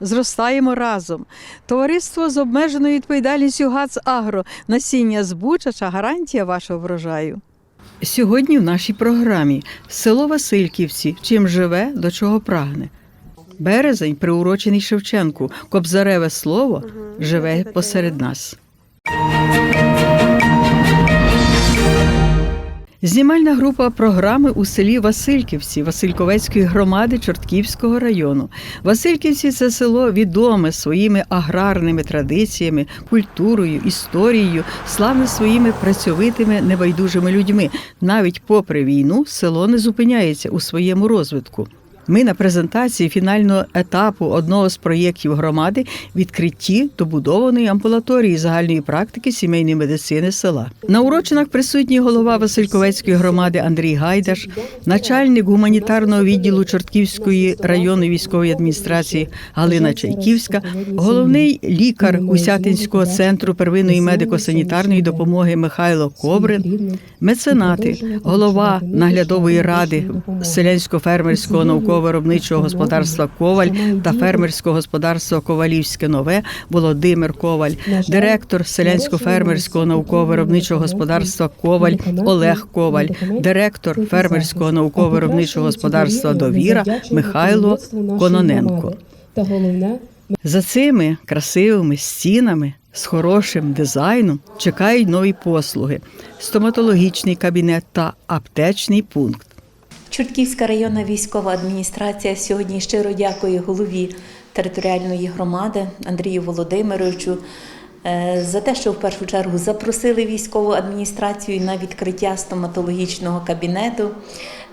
Зростаємо разом. Товариство з обмеженою відповідальністю ГАЦ Агро. Насіння збучача гарантія вашого врожаю. Сьогодні в нашій програмі село Васильківці. Чим живе, до чого прагне. Березень, приурочений Шевченку, Кобзареве слово живе посеред нас. Знімальна група програми у селі Васильківці Васильковецької громади Чортківського району. Васильківці це село відоме своїми аграрними традиціями, культурою, історією, славне своїми працьовитими небайдужими людьми. Навіть попри війну село не зупиняється у своєму розвитку. Ми на презентації фінального етапу одного з проєктів громади відкритті добудованої амбулаторії загальної практики сімейної медицини села. На урочинах присутній голова Васильковецької громади Андрій Гайдаш, начальник гуманітарного відділу Чортківської районної військової адміністрації Галина Чайківська, головний лікар Усятинського центру первинної медико-санітарної допомоги Михайло Кобрин, меценати, голова наглядової ради селянсько-фермерського науково-виробничого господарства Коваль та фермерського господарства Ковалівське нове Володимир Коваль, директор селянсько-фермерського науково-виробничого господарства Коваль Олег Коваль, директор фермерського науково-виробничого господарства Довіра Михайло Кононенко. Та головне За цими красивими стінами з хорошим дизайном чекають нові послуги: стоматологічний кабінет та аптечний пункт. Чортківська районна військова адміністрація сьогодні щиро дякує голові територіальної громади Андрію Володимировичу е, за те, що в першу чергу запросили військову адміністрацію на відкриття стоматологічного кабінету.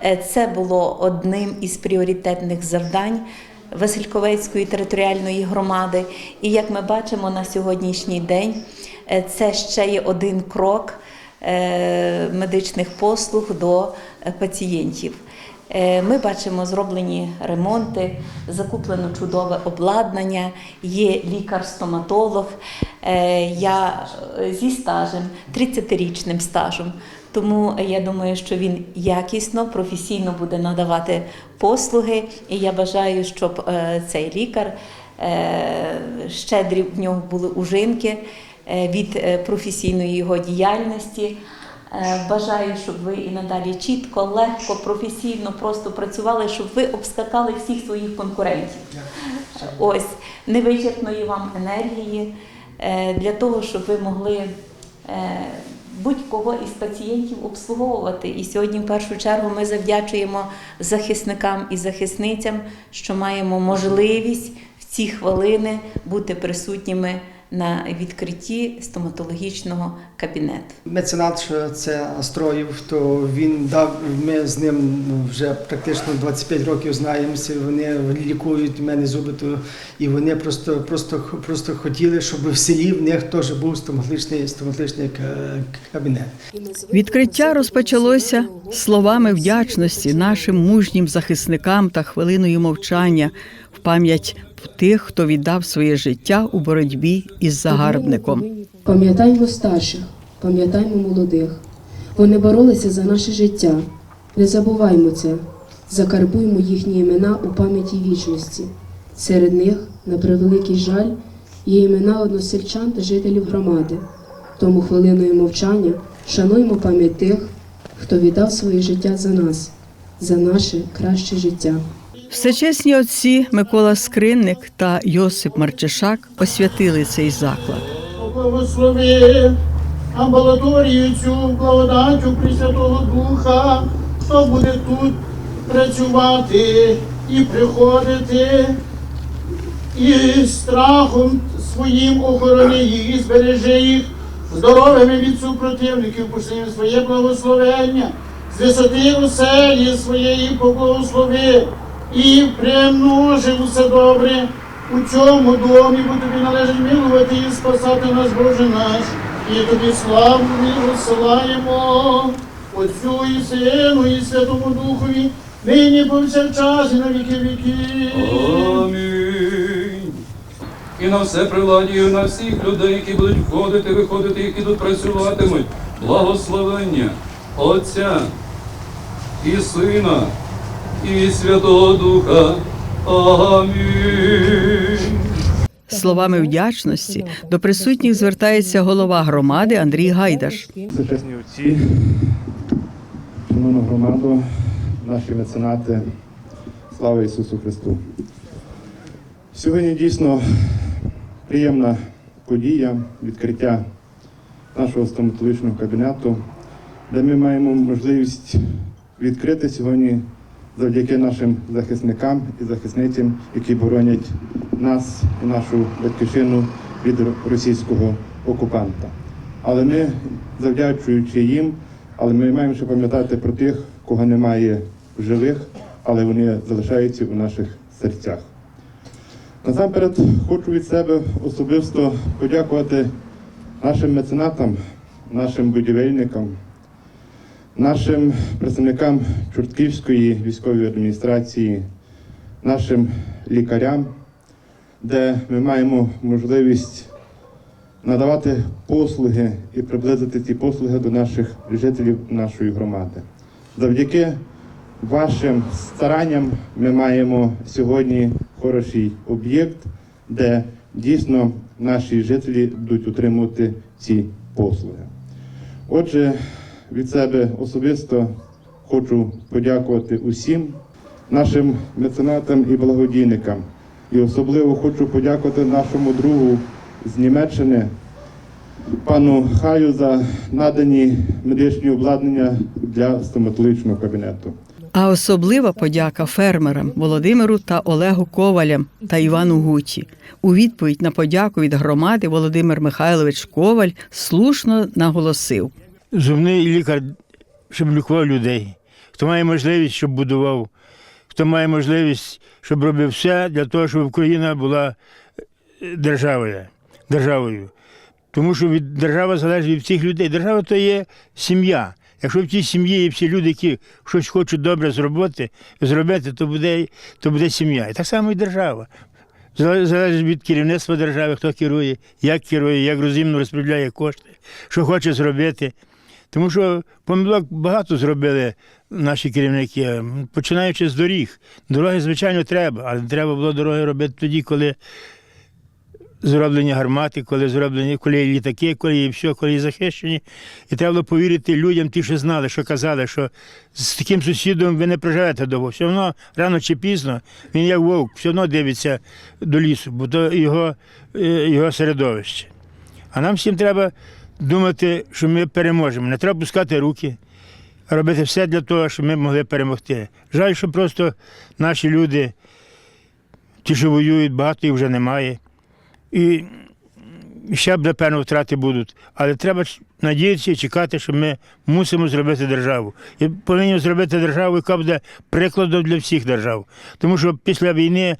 Е, Це було одним із пріоритетних завдань. Васильковецької територіальної громади. І як ми бачимо на сьогоднішній день, е, це ще є один крок медичних послуг до пацієнтів. Е, Ми бачимо зроблені ремонти, закуплено чудове обладнання, є лікар-стоматолог. Е, Я е, зі стажем, 30-річним стажем. Тому я думаю, що він якісно, професійно буде надавати послуги. І я бажаю, щоб цей лікар щедрі в нього були ужинки від професійної його діяльності. Е, Бажаю, щоб ви і надалі чітко, легко, професійно просто працювали, щоб ви обскакали всіх своїх конкурентів. Ось невичерпної вам енергії е, для того, щоб ви могли е, будь-кого із пацієнтів обслуговувати. І сьогодні, в першу чергу, ми завдячуємо захисникам і захисницям, що маємо можливість в ці хвилини бути присутніми на відкритті стоматологічного кабінету. Меценат, що це Астроїв, то він дав. Ми з ним вже практично 25 років знаємося. Вони лікують в мене зуби, то і вони просто, просто, просто хотіли, щоб в селі в них теж був стоматологічний, стоматологічний ка- кабінет. Відкриття розпочалося словами вдячності нашим мужнім захисникам та хвилиною мовчання в пам'ять тих, хто віддав своє життя у боротьбі із загарбником. Пам'ятаймо старших, пам'ятаймо молодих. Вони боролися за наше життя. Не забуваймо це. Закарбуймо їхні імена у пам'яті вічності. Серед них, на превеликий жаль, є імена односельчан та жителів громади. Тому хвилиною мовчання шануймо пам'ять тих, хто віддав своє життя за нас, за наше краще життя. Всечесні отці Микола Скринник та Йосип Марчишак освятили цей заклад. Благослови амбулаторію цю благодаттю Пресвятого Духа, хто буде тут працювати і приходити, і страхом своїм охорони їх і збережи їх здоровими від супротивників, пошли своє благословення, з висоти оселі своєї поблагослови і примножив усе добре у цьому домі, бо тобі належить милувати і спасати нас, Боже наш, і тобі славу ми розсилаємо, Отцю і Сину, і Святому Духові, нині повсякчас і на віки віків. Амінь. І на все приладі, і на всіх людей, які будуть входити, виходити, які тут працюватимуть. Благословення Отця і Сина, і Святого Духа. Амінь. Словами вдячності до присутніх звертається голова громади Андрій Гайдаш. Сучасні отці, шановна громаду, наші меценати, слава Ісусу Христу. Сьогодні дійсно приємна подія, відкриття нашого стоматологічного кабінету, де ми маємо можливість відкрити сьогодні завдяки нашим захисникам і захисницям, які боронять нас і нашу батьківщину від російського окупанта. Але ми, завдячуючи їм, але ми маємо ще пам'ятати про тих, кого немає в живих, але вони залишаються у наших серцях. Насамперед хочу від себе особисто подякувати нашим меценатам, нашим будівельникам, нашим представникам Чортківської військової адміністрації, нашим лікарям, де ми маємо можливість надавати послуги і приблизити ці послуги до наших жителів нашої громади. Завдяки вашим старанням ми маємо сьогодні хороший об'єкт, де дійсно наші жителі будуть отримувати ці послуги. Отже, від себе особисто хочу подякувати усім нашим меценатам і благодійникам. І особливо хочу подякувати нашому другу з Німеччини, пану Хаю, за надані медичні обладнання для стоматологічного кабінету. А особлива подяка фермерам Володимиру та Олегу Ковалям та Івану Гуті. У відповідь на подяку від громади Володимир Михайлович Коваль слушно наголосив. Зубний лікар, щоб лікував людей. Хто має можливість, щоб будував, хто має можливість, щоб робив все для того, щоб Україна була е, державою. державою. Тому що від держава залежить від всіх людей. Держава то є сім'я. Якщо в тій сім'ї є всі люди, які щось хочуть добре зробити, зробити, то буде, то буде сім'я. І так само і держава. Залежить від керівництва держави, хто керує, як керує, як розумно розподіляє кошти, що хоче зробити. Тому що помилок багато зробили наші керівники, починаючи з доріг. Дороги, звичайно, треба, але треба було дороги робити тоді, коли зроблені гармати, коли зроблені, коли літаки, коли є все, коли захищені. І треба було повірити людям, ті, що знали, що казали, що з таким сусідом ви не проживете довго. Все одно рано чи пізно він як вовк, все одно дивиться до лісу, бо то його, е, його середовище. А нам всім треба думати, що ми переможемо. Не треба пускати руки, робити все для того, щоб ми могли перемогти. Жаль, що просто наші люди, ті, що воюють, багато їх вже немає. І ще б, напевно, втрати будуть. Але треба надіятися і чекати, що ми мусимо зробити державу. І повинні зробити державу, яка буде прикладом для всіх держав. Тому що після війни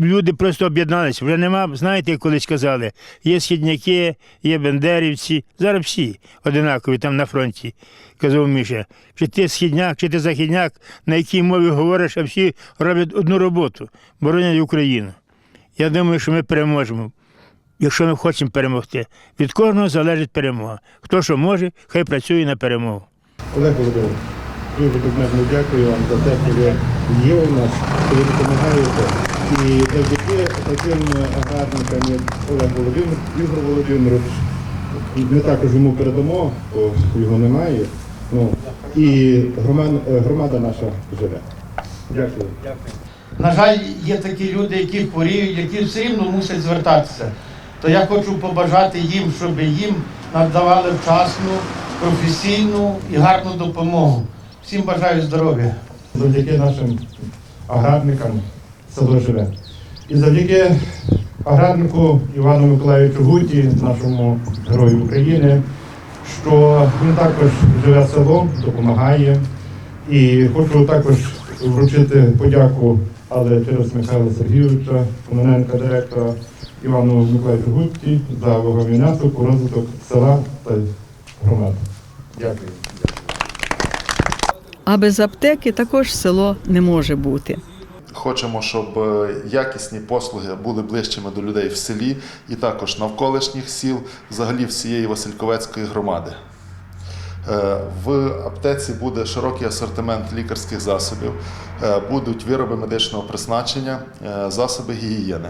люди просто об'єдналися. Вже нема, знаєте, як колись казали, є східняки, є бендерівці, зараз всі одинакові там на фронті, казав Міша. Чи ти східняк, чи ти західняк, на якій мові говориш, а всі роблять одну роботу, боронять Україну. Я думаю, що ми переможемо. Якщо ми хочемо перемогти, від кожного залежить перемога. Хто що може, хай працює на перемогу. Олег Володимирович, дуже дякую вам за те, що ви є у нас, що ви допомагаєте. І завдяки таким аграрникам, як Олег Володимир, Ігор Володимирович, ми також йому передамо, бо його немає. Ну, і громада, громада наша живе. Дякую. На жаль, є такі люди, які хворіють, які все рівно мусять звертатися. То я хочу побажати їм, щоб їм надавали вчасну, професійну і гарну допомогу. Всім бажаю здоров'я. завдяки нашим аграрникам село живе. І завдяки аграрнику Івану Миколаївичу Гуті, нашому герою України, що він також живе село, допомагає. І хочу також вручити подяку але через Михайла Сергійовича, Кононенка директора, Івану Миколаївичу Гудці за ваговий внесок розвиток села та громади. Дякую. А без аптеки також село не може бути. Хочемо, щоб е, якісні послуги були ближчими до людей в селі і також навколишніх сіл, взагалі всієї Васильковецької громади. Е, В аптеці буде широкий асортимент лікарських засобів, е, будуть вироби медичного призначення, засоби гігієни.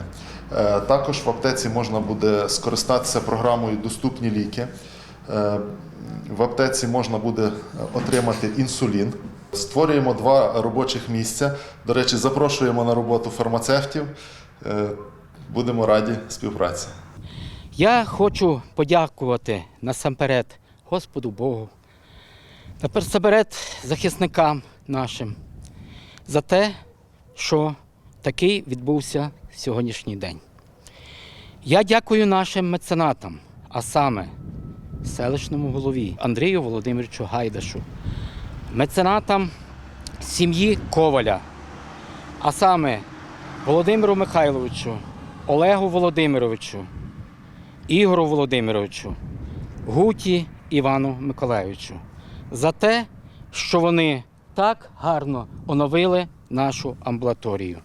Також в аптеці можна буде скористатися програмою Доступні ліки. В аптеці можна буде отримати інсулін. Створюємо два робочих місця. До речі, запрошуємо на роботу фармацевтів. Е, Будемо раді співпраці. Я хочу подякувати насамперед Господу Богу, насамперед захисникам нашим за те, що такий відбувся сьогоднішній день. Я дякую нашим меценатам, а саме селищному голові Андрію Володимировичу Гайдашу, меценатам сім'ї Коваля, а саме Володимиру Михайловичу, Олегу Володимировичу, Ігору Володимировичу, Гуті Івану Миколайовичу за те, що вони так гарно оновили нашу амбулаторію.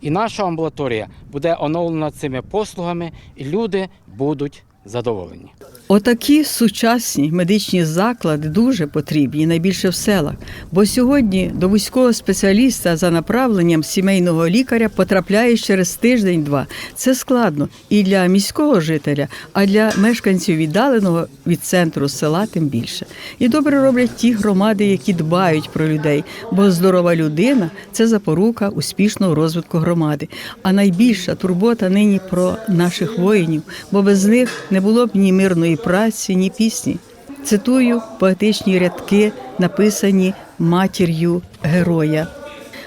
І наша амбулаторія буде оновлена цими послугами, і люди будуть задоволені. Отакі сучасні медичні заклади дуже потрібні, найбільше в селах. Бо сьогодні до вузького спеціаліста за направленням сімейного лікаря потрапляє через тиждень-два. Це складно і для міського жителя, а для мешканців віддаленого від центру села тим більше. І добре роблять ті громади, які дбають про людей, бо здорова людина це запорука успішного розвитку громади. А найбільша турбота нині про наших воїнів, бо без них не було б ні мирної праці, ні пісні. Цитую поетичні рядки, написані матір'ю героя.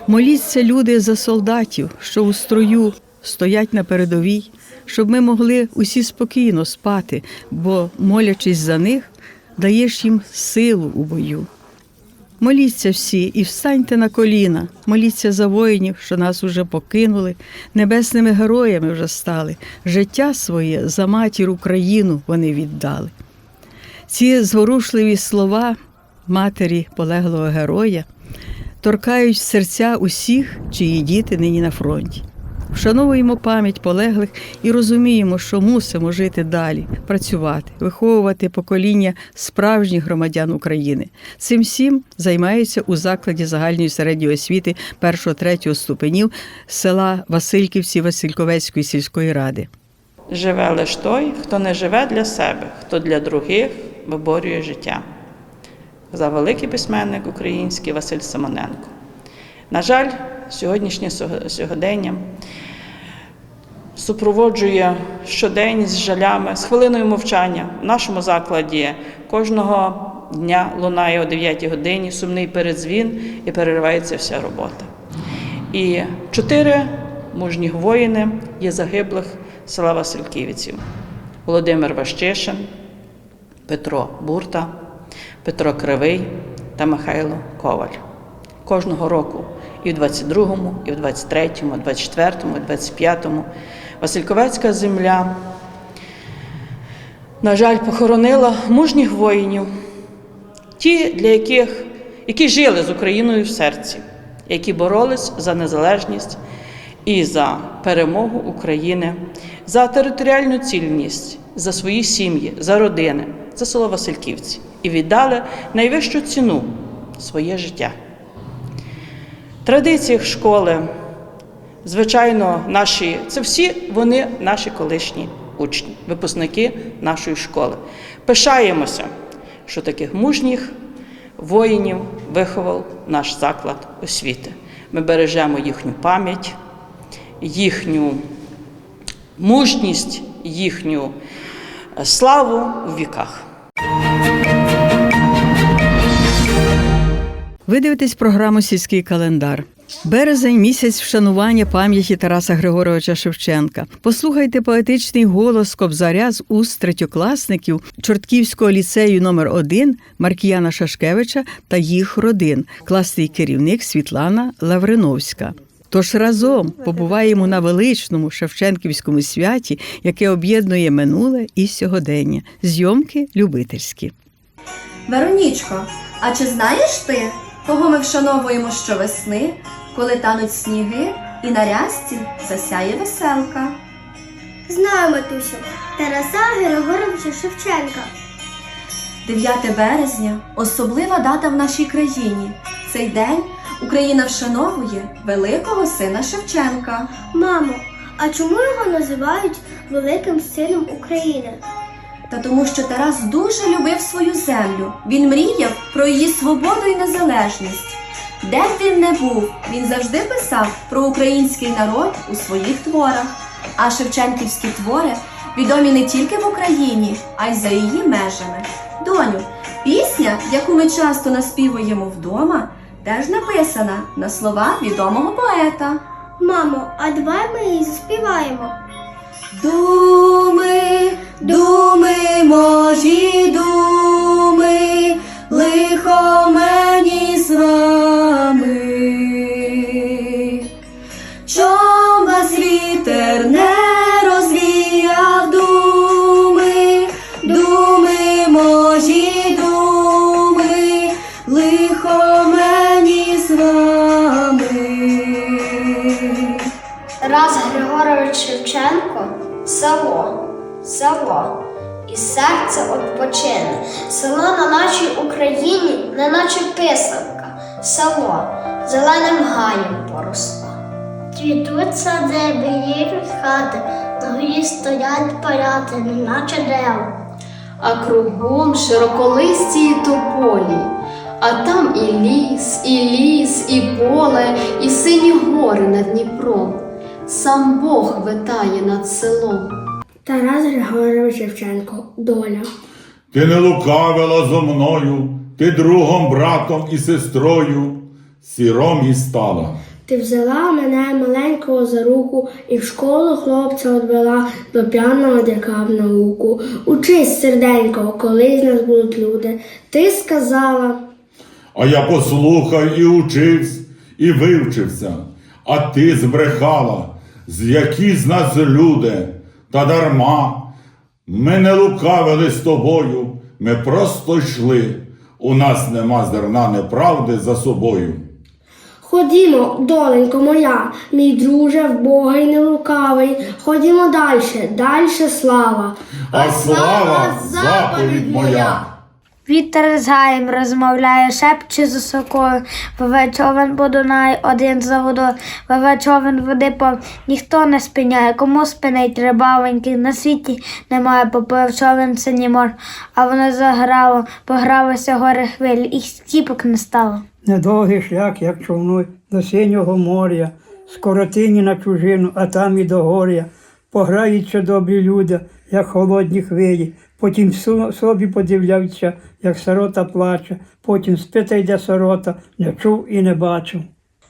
Моліться, люди, за солдатів, що у строю стоять на передовій, щоб ми могли усі спокійно спати, бо, молячись за них, даєш їм силу у бою. Моліться всі і встаньте на коліна, моліться за воїнів, що нас уже покинули, небесними героями вже стали. Життя своє за матір Україну вони віддали. Ці зворушливі слова матері полеглого героя торкають серця усіх, чиї діти нині на фронті. Вшановуємо пам'ять полеглих і розуміємо, що мусимо жити далі, працювати, виховувати покоління справжніх громадян України. Цим всім займаються у закладі загальної середньої освіти 1-3 ступенів села Васильківці Васильковецької сільської ради. Живе лиш той, хто не живе для себе, хто для других виборює життя. За великий письменник український Василь Симоненко. На жаль, сьогоднішнє сьогодення супроводжує щодень з жалями, з хвилиною мовчання. В нашому закладі кожного дня лунає о 9 годині сумний передзвін і переривається вся робота. І чотири мужніх воїни є загиблих села Васильківців. Володимир Ващишин, Петро Бурта, Петро Кривий та Михайло Коваль. Кожного року і в 22-му, і в 23-му, і в 24-му, і в 25-му Васильковецька земля, на жаль, похоронила мужніх воїнів, ті, для яких, які жили з Україною в серці, які боролись за незалежність і за перемогу України, за територіальну цільність, за свої сім'ї, за родини, за село Васильківці і віддали найвищу ціну своє життя. Традиціях школи, звичайно, наші це всі вони наші колишні учні, випускники нашої школи. Пишаємося, що таких мужніх воїнів виховав наш заклад освіти. Ми бережемо їхню пам'ять, їхню мужність, їхню е, славу в віках. Ви дивитесь програму Сільський календар. Березень місяць вшанування пам'яті Тараса Григоровича Шевченка. Послухайте поетичний голос Кобзаря з уст третьокласників Чортківського ліцею номер 1 Маркіяна Шашкевича та їх родин, класний керівник Світлана Лавриновська. Тож разом побуваємо на величному Шевченківському святі, яке об'єднує минуле і сьогодення. Зйомки любительські. Веронічко, а чи знаєш ти, кого ми вшановуємо щовесни, коли тануть сніги і на рязці засяє веселка? Знаю, матусю, Тараса Григоровича Шевченка. 9 березня особлива дата в нашій країні. Цей день Україна вшановує великого сина Шевченка. Мамо, а чому його називають великим сином України? Та тому, що Тарас дуже любив свою землю. Він мріяв про її свободу і незалежність. Де б він не був, він завжди писав про український народ у своїх творах. А шевченківські твори відомі не тільки в Україні, а й за її межами. Доню, пісня, яку ми часто наспівуємо вдома, теж написана на слова відомого поета. Мамо, а давай ми її заспіваємо. Думи, думи, можі думи, лихо мені з вами. Чом вас вітер не розвіяв думи, думи, можі думи, лихо мені з вами. Тарас Григорович Шевченко село, село, і серце odpoчине. Село на нашій Україні, неначе писанка, село зеленим гаєм поросло. Цвітуть сади, біліють хати, на горі стоять паряти, неначе дерева. а кругом широколисті тополі, а там і ліс, і ліс, і поле, і сині гори над Дніпром. Сам Бог витає над селом. Тарас Григорович Шевченко, доля. Ти не лукавила зо мною, ти другом, братом і сестрою, сіром і стала. Ти взяла мене маленького за руку і в школу хлопця одвела до п'яного дяка в науку. Учись, серденько, колись нас будуть люди. Ти сказала. А я послухав і учився, і вивчився, а ти збрехала, з які з нас люди, та дарма. Ми не лукавили з тобою, ми просто йшли. У нас нема зерна неправди за собою. Ходімо, доленько моя, мій друже, вбогий Бога й не лукавий. Ходімо далі, далі слава. А слава заповідь моя. Вітер з гаєм розмовляє, шепче з осокою, Вове човен по Дунаю, один за водою, Вове човен води пов, ніхто не спиняє, кому спинить рибавенький, на світі немає, поплив човен синій мор, а воно заграло, погралося гори хвилі, і стіпок не стало. Недовгий шлях, як човнуй, до синього моря, скоротині на чужину, а там і до горя. Пограються добрі люди, як холодні хвилі, потім су- собі подивляються, як сирота плаче, потім спита йде сирота, не чув і не бачив.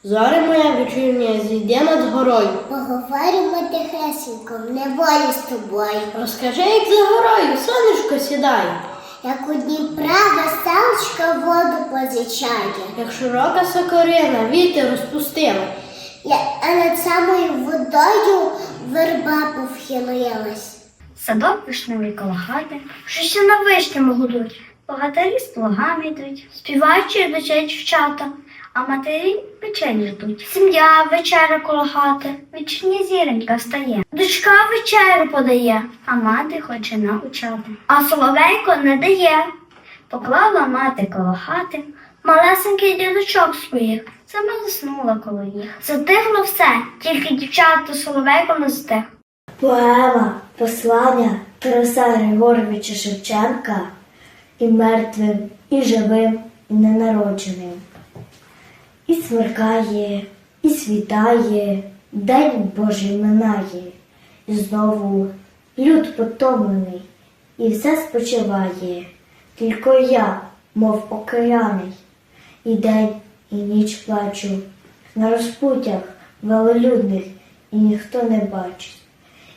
Зоре моя вечірня зійде над горою. Поговоримо тихесенько, в неволі з тобою. Розкажи, як за горою сонечко сідає, Як у Дніпра веселочка воду позичає. як широка сокорина, вітер розпустила. Я, а над самою водою верба повхилилась. Садок вишневий коло хати, щось на вишньому гудуть. Богатирі з плугами йдуть, співаючи йдуть дівчата, а матері печень ждуть. Сім'я вечеря коло хати, вечірня зіронька встає. Дочка вечерю подає, а мати хоче навчати. А соловейко не дає. Поклала мати коло хати, малесенький дідочок своїх, сама заснула коло їх. Затихло все, тільки дівчата соловейко не затих. Поема послання Тараса Григоровича Шевченка і мертвим, і живим, і ненародженим. І смеркає, і світає, день Божий минає, і знову люд потомлений, і все спочиває, тільки я, мов океаний, і день, і ніч плачу, на розпутях велолюдних, і ніхто не бачить.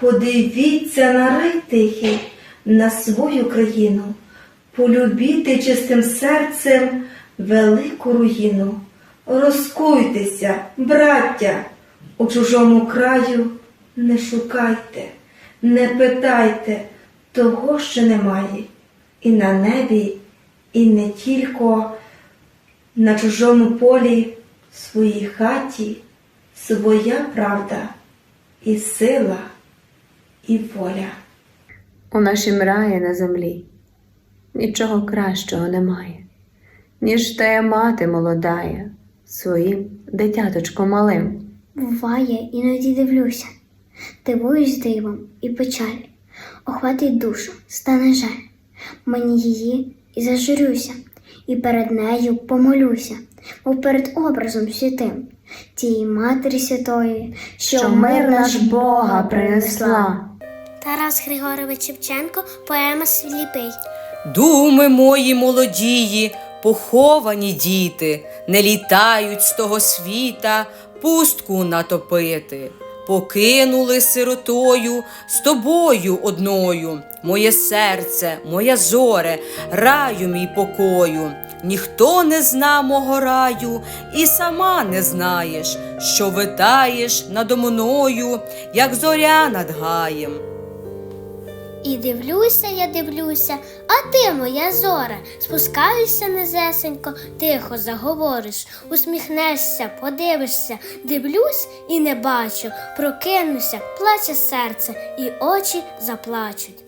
подивіться на рай тихий, на свою країну, полюбіти чистим серцем велику руїну. Розкуйтеся, браття, у чужому краю не шукайте, не питайте того, що немає, і на небі, і не тільки. На чужому полі, своїй хаті, своя правда, і сила, і воля. У нашім раї на землі нічого кращого немає, ніж те мати молодая своїм дитяточком малим. Буває, іноді дивлюся, дивуюсь дивом і печаль, охватить душу, стане жаль. Мені її і зажурюся, і перед нею помолюся, мов перед образом святим, тієї Матері Святої, що мир наш Бога принесла. Тарас Григорович Шевченко, поема Сліпий. Думи мої молодії, поховані діти, не літають з того світа пустку натопити. Покинули сиротою з тобою одною, моє серце, моя зоре, раю мій покою. Ніхто не зна мого раю, і сама не знаєш, що витаєш надо мною, як зоря над гаєм. І дивлюся, я дивлюся, а ти, моя зоре, спускаюся низесенько, тихо заговориш, усміхнешся, подивишся, дивлюсь і не бачу, прокинуся, плаче серце, і очі заплачуть.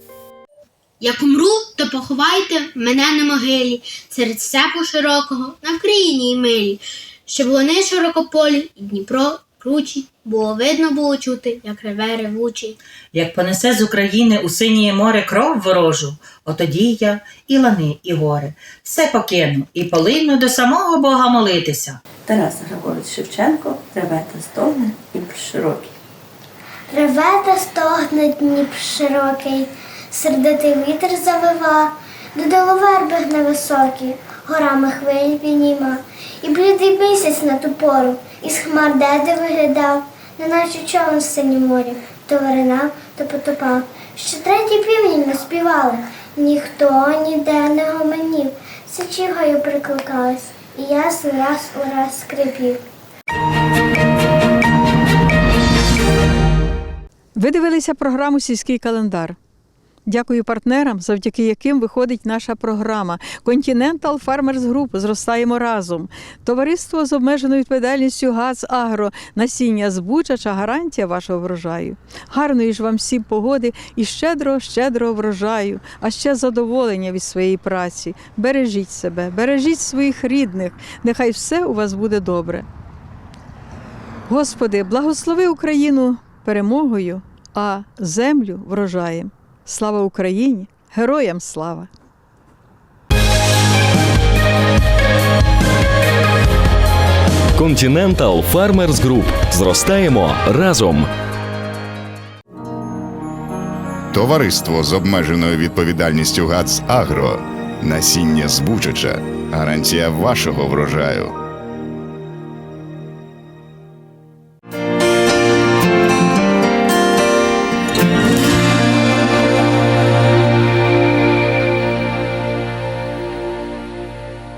Як умру, то поховайте мене на могилі, серед степу широкого, на Вкраїні й милі, щоб вони широкополі і Дніпро кручі, було видно було чути, як реве ревучий. Як понесе з України у синє море кров ворожу, отоді я і лани, і гори. Все покину і полину до самого Бога молитися. Тарас Григорович Шевченко, реве та стогне і широкий. Реве та стогне Дніп широкий, сердитий вітер завива, до доловербих невисокі, горами хвилі підніма, і блідий місяць на ту пору, із хмар деде виглядав, неначе човен в синім морі, то виринав, то потопав. Ще треті півні не співали, ніхто ніде не гомонів, сичігою прикликались, і ясно раз у раз скрипів. Ви дивилися програму Сільський календар. Дякую партнерам, завдяки яким виходить наша програма Continental Farmers Group Зростаємо разом. Товариство з обмеженою відповідальністю ГАЗ Агро насіння збучача гарантія вашого врожаю. Гарної ж вам всім погоди і щедрого, щедрого врожаю, а ще задоволення від своєї праці. Бережіть себе, бережіть своїх рідних. Нехай все у вас буде добре. Господи, благослови Україну перемогою, а землю врожаєм. Слава Україні! Героям слава! Continental Farmers Group. Зростаємо разом. Товариство з обмеженою відповідальністю ГАЦ Агро. Насіння збучача. Гарантія вашого врожаю.